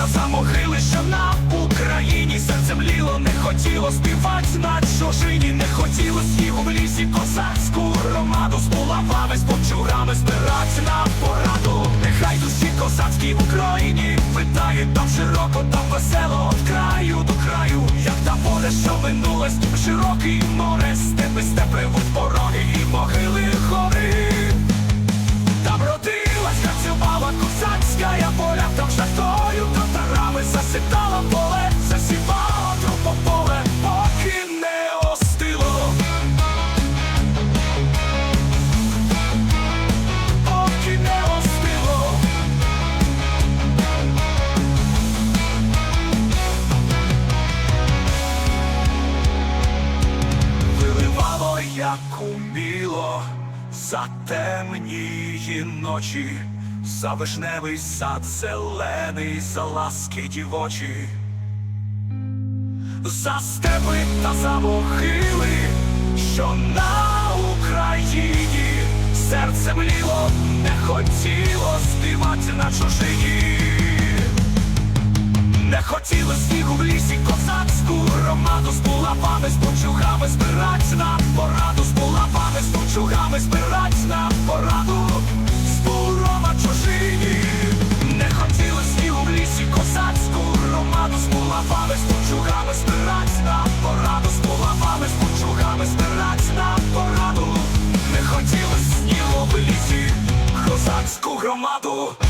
та за могилища на Україні серце мліло, не хотіло співать на чужині, не хотіло снігу в лісі, козацьку громаду з булавами, з бомчурами збирать на пораду. Нехай душі козацькі в Україні витають там широко, там весело, від краю до краю, як та море, що минуле, широкий море. Як уміло, за темнії ночі, за вишневий сад зелений, за ласки дівочі, за степи та за могили, що на Україні серце мліло, не хотіло співати на чужині. Не хотіли снігу в лісі з булавами, з бучугами збирать на пораду, з булавами, з бучугами збирать на пораду, з бурова чужині. Не хотіли снігу в лісі козацьку громаду з булавами, з бучугами збирать на пораду, з булавами, з бучугами збирать на пораду. Не хотіли снігу в лісі козацьку громаду.